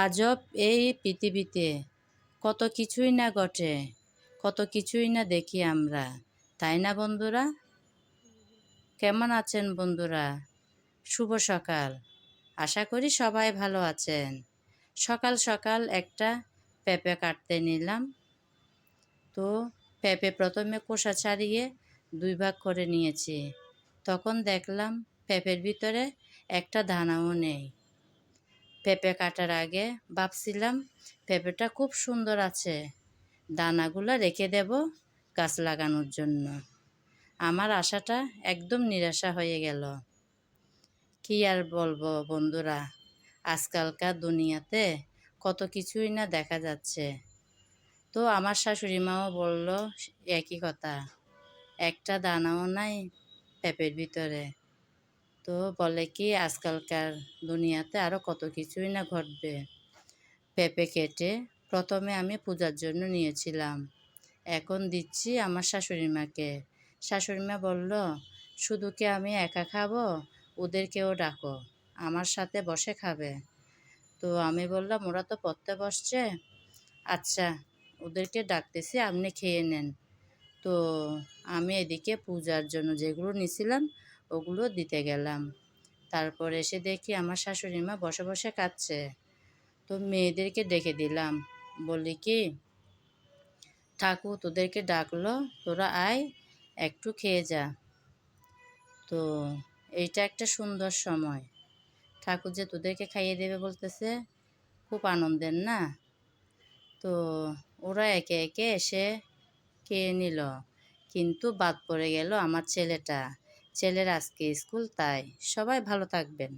আজব এই পৃথিবীতে। কত কিছুই না ঘটে, কত কিছুই না দেখি আমরা। তাই না বন্ধুরা? কেমন আছেন বন্ধুরা? শুভ সকাল। আশা করি সবাই ভালো আছেন। সকাল সকাল একটা পেঁপে কাটতে নিলাম। তো পেঁপে প্রথমে কোষা ছাড়িয়ে দুই ভাগ করে নিয়েছি। তখন দেখলাম পেঁপের ভিতরে একটা দানাও নেই। পেঁপে কাটার আগে ভাবছিলাম, পেঁপেটা খুব সুন্দর আছে, দানাগুলো রেখে দেব গাছ লাগানোর জন্য। আমার আশাটা একদম নিরাশা হয়ে গেল। কি আর বলব বন্ধুরা, আজকালকার দুনিয়াতে কত কিছুই না দেখা যাচ্ছে। তো আমার শাশুড়ি মাও বলল একই কথা, একটা দানাও নাই পেঁপের ভিতরে। তো বলে কি, আজকালকার দুনিয়াতে আরও কত কিছুই না ঘটবে। পেঁপে কেটে প্রথমে আমি পূজার জন্য নিয়েছিলাম। এখন দিচ্ছি আমার শাশুড়ি মাকে। শাশুড়ি মা বলল, শুধু কি আমি একা খাব? ওদেরকেও ডাকো। আমার সাথে বসে খাবে। তো আমি বললাম, ওরা তো পড়তে বসছে। আচ্ছা ওদেরকে ডাকতেছি, আপনি খেয়ে নেন। তো আমি এদিকে পূজার জন্য যেগুলো নিছিলাম ওগুলো দিতে গেলাম। তারপর এসে দেখি আমার শাশুড়ি মা বসে বসে কাচ্ছে তো মেয়েদেরকে ডেকে দিলাম। বলি কি ঠাকুর তোদেরকে ডাকলো, তোরা আয়, একটু খেয়ে যা। তো এইটা একটা সুন্দর সময়। ঠাকুর যে তোদেরকে খাইয়ে দেবে বলতেছে, খুব আনন্দের না? তো ওরা একে একে এসে খেয়ে নিল। কিন্তু বাদ পড়ে গেল আমার ছেলেটা। ছেলের আজকে স্কুল তাই সবাই ভালো থাকবেন।